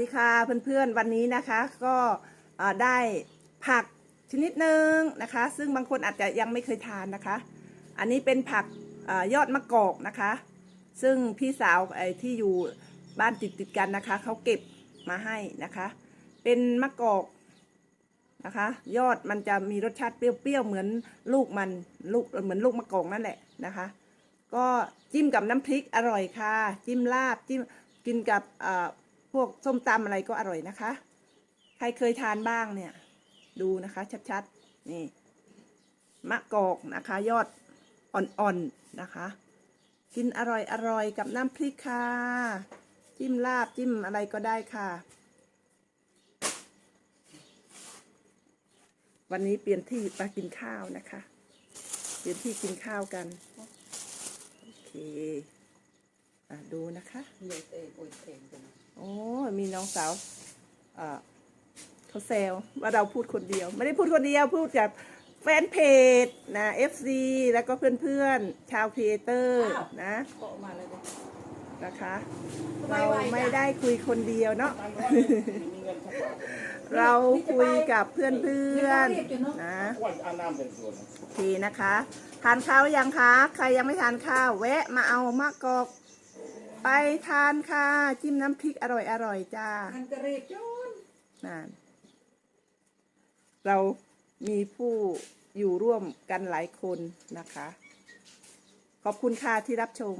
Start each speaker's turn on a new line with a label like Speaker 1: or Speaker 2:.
Speaker 1: ดีค่ะเพื่อนๆวันนี้นะคะก็ได้ผักชนิดหนึ่งนะคะ ซึ่งบางคนอาจจะยังไม่เคยทานนะคะ อันนี้เป็นผักอยอดมะกอกนะคะ ซึ่งพี่สาวไอ้ที่อยู่บ้านติดติดกันนะคะเขาเก็บมาให้นะคะ เป็นมะกอกนะคะ ยอดมันจะมีรสชาติเปรี้ยวๆเหมือนลูกมันลูกเหมือนลูกมะกอกนั่นแหละนะคะ ก็จิ้มกับน้ำพริกอร่อยค่ะ จิ้มลาบจิ้มกินกับ พวกส้มตำอะไรก็อร่อยนะคะ ใครเคยทานบ้างเนี่ย ดูนะคะชัดๆ นี่ มะกอกนะคะ ยอดอ่อนๆนะคะ กินอร่อยอร่อยกับน้ำพริกค่ะ จิ้มลาบจิ้มอะไรก็ได้ค่ะ วันนี้เปลี่ยนที่มากินข้าวนะคะ เปลี่ยนที่กินข้าวกัน โอเคอดูนะคะ มีน้องสาวเอ่อเขาแซวว่าเราพูดคนเดียว ไม่ได้พูดคนเดียวพูดจากแฟนเพจนะ FC แล้วก็เพื่อนๆชาวครีเอเตอร์นะ
Speaker 2: เกาะมาเลยดิ
Speaker 1: นะคะ
Speaker 2: ทำไม
Speaker 1: เรา
Speaker 2: ไวจัง
Speaker 1: ไม่ได้คุยคนเดียวเนาะเราคุยกับเพื่อนๆนะ
Speaker 3: ว่าอาน้ำเป็นส่วน
Speaker 1: โอเคนะคะ ทานข้าวหรือยังคะ ใครยังไม่ทานข้าว แวะมาเอามะกอก ไปทานค่ะ จิ้มน้ำพริกอร่อยอร่อยๆจ้า
Speaker 2: อันกระเรียบจน
Speaker 1: นั่นเรามีผู้อยู่ร่วมกันหลายคนนะคะ ขอบคุณค่ะที่รับชม